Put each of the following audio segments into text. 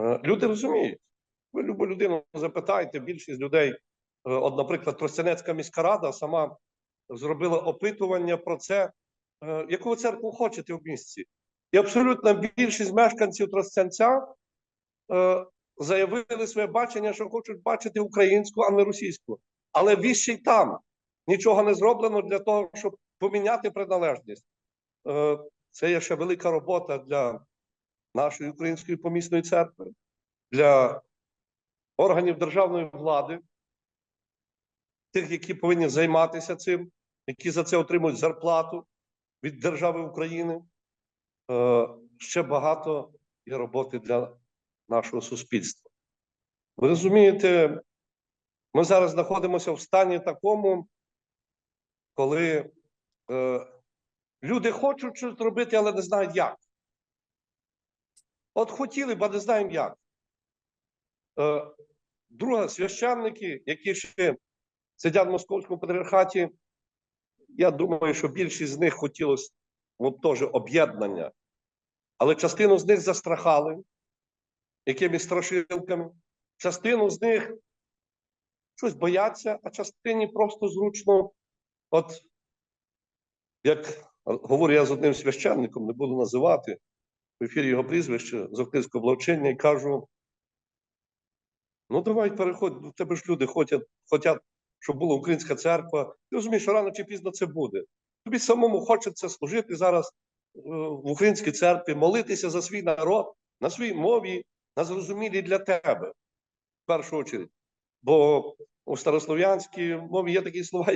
Е, Люди розуміють. Ви любу людину запитаєте, більшість людей, е, от, наприклад, Тростянецька міська рада сама зробила опитування про це, е, яку церкву хочете в місті. І абсолютна більшість мешканців Тростянця заявили своє бачення, що хочуть бачити українську, а не російську. Але віще й там нічого не зроблено для того, щоб поміняти приналежність. Це є ще велика робота для нашої української помісної церкви, для органів державної влади, тих, які повинні займатися цим, які за це отримують зарплату від держави України. Е, Ще багато є роботи для нашого суспільства. Ви розумієте, ми зараз знаходимося в стані такому, коли е, люди хочуть щось робити, але не знають як. От хотіли б, а не знаємо як. Е, друге, священники, які ще сидять в московському патріархаті, я думаю, що більшість з них хотілося от, теж об'єднання, але частину з них застрахали якимись страшилками, частину з них щось бояться, а частині просто зручно, от як говорю я з одним священником, не буду називати в ефірі його прізвище з Охтирського благочиння і кажу: ну давай переходь, у тебе ж люди хочуть, хочуть, щоб була українська церква. Ти розумієш, що рано чи пізно це буде. Тобі самому хочеться служити зараз е, в українській церкві, молитися за свій народ на своїй мові, на зрозумілій для тебе, в першу чергу. Бо у старослов'янській мові є такі слова,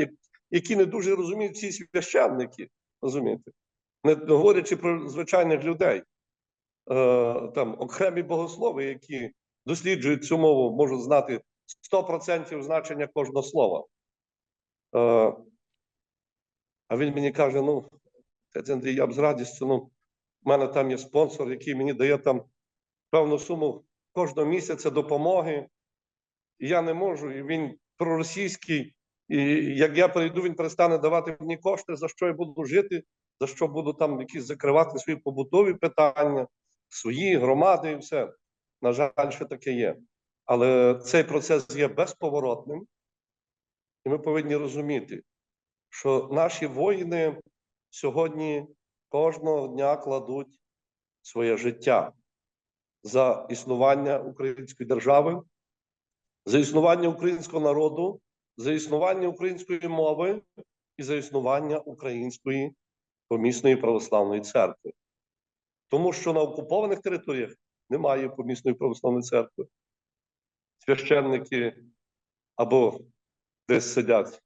які не дуже розуміють всі священники, розумієте? Не говорячи про звичайних людей. Е, там окремі богослови, які досліджують цю мову, можуть знати 100% значення кожного слова. Е, а він мені каже: ну, Андрій, я б з радістю, ну, в мене там є спонсор, який мені дає там певну суму кожного місяця допомоги. Я не можу, і він проросійський, і як я прийду, він перестане давати мені кошти, за що я буду жити, за що буду там якісь закривати свої побутові питання, свої громади і все. На жаль, що таке є. Але цей процес є безповоротним, і ми повинні розуміти, що наші воїни сьогодні кожного дня кладуть своє життя за існування української держави, за існування українського народу, за існування української мови і за існування української помісної православної церкви. Тому що на окупованих територіях немає помісної православної церкви. Священники або десь сидять в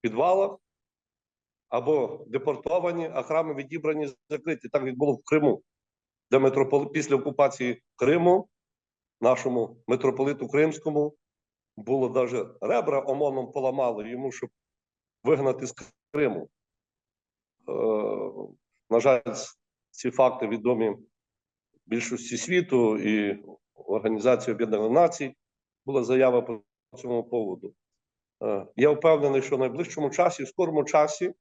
підвалах, або депортовані, а храми відібрані закриті. Так як було в Криму, де митрополит після окупації Криму, нашому митрополиту Кримському, було навіть ребра ОМОНом поламали йому, щоб вигнати з Криму. Е, на жаль, ці факти відомі більшості світу і Організації Об'єднаних Націй була заява по цьому поводу. Е, Я впевнений, що в найближчому часі, в скорому часі,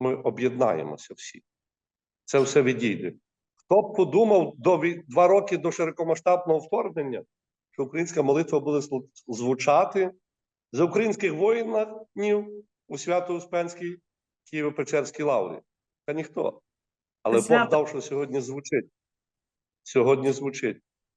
ми об'єднаємося всі. Це все відійде. Хто б подумав до два роки до широкомасштабного вторгнення, що українська молитва буде звучати за українських воїнів у Свято-Успенській Києво-Печерській лаврі? Та ніхто. Але Бог дав, що сьогодні звучить. Сьогодні звучить.